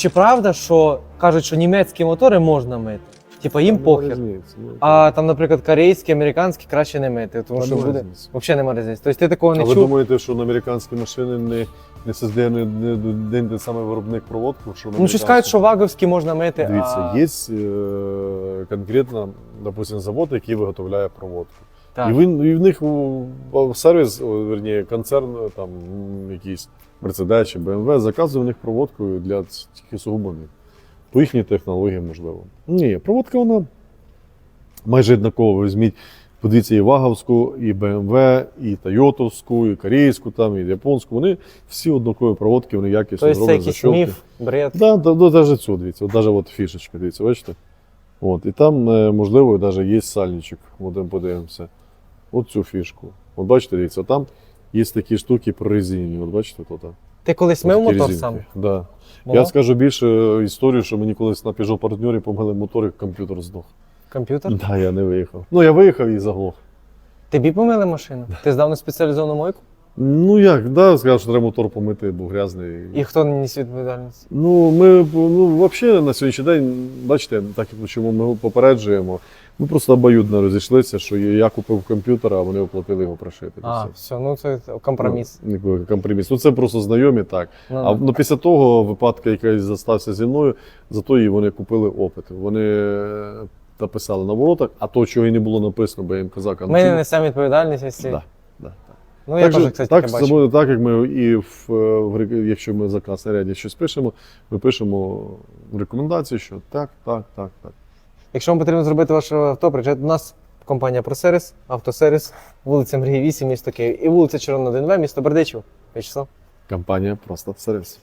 Чи правда, що кажуть, що німецькі мотори можна мити? Типа їм похер. Ну, А там, наприклад, корейські, американські краще не мити, тому Та що нема буде різниці. взагалі немає різниці. Тобто ти такого А не ви чув. думаєте, що на американські машини не, не создає не, не один той самий виробник проводку? Що на Ну, щось кажуть, що ваговські можна мити. Дивіться, а... є е, конкретно, допустим, завод, який виготовляє проводку. Так. І, він, і в них сервіс, верні, концерн там якийсь Mercedes чи BMW заказує в них проводку для тільки сугубо. По їхній технології, можливо. Ні, проводка вона майже однакова. Візьміть, подивіться і Ваговську, і BMW, і Тойотовську, і корейську, там, і японську. Вони всі однакові проводки, вони якісно Тобто це зроблені, якийсь міф, бред. Да, да, да, даже цю, дивіться, от даже от фішечка, дивіться, бачите? От, і там, е, можливо, даже є сальничок, ми подивимося. От цю фішку. От бачите, дивіться, там є такі штуки прорезинені, от бачите тут. Ти колись мив мотор резинки. сам? Да. Було? Я скажу більше е, історію, що мені колись на Peugeot партнері помили мотор, і комп'ютер здох. Комп'ютер? Да, я не виїхав. Ну, я виїхав і заглох. Тобі помили машину? Ти здав на спеціалізовану мойку? Ну як, да, сказав, що треба мотор помити, був грязний. І хто ніс відповідальність? Ну, ми ну, взагалі на сьогоднішній день, бачите, так як чому ми попереджуємо, ми просто обоюдно розійшлися, що я купив комп'ютер, а вони оплатили його прошити. А, Все. все, ну це компроміс. Ну, компроміс. Ну, це просто знайомі так. Ну, А ну, після того випадку, який застався зі мною, зато і вони купили опит. Вони е, написали на воротах, а то, чого і не було написано, бо я їм казав, а ну, Ми не чому- несемо відповідальність, якщо. Да, да, так. Ну, я теж, кстати, так, таке бачив. так, як ми і в, е, в якщо ми заказ наряді щось пишемо, ми пишемо в рекомендації, що так, так, так, так. Якщо вам потрібно зробити ваше авто, приїжджайте до нас. Компанія ProService, автосервіс, вулиця Мрії 8, місто Київ і вулиця Червона 1В, місто Бердичів. Вячеслав. Компанія просто сервіс.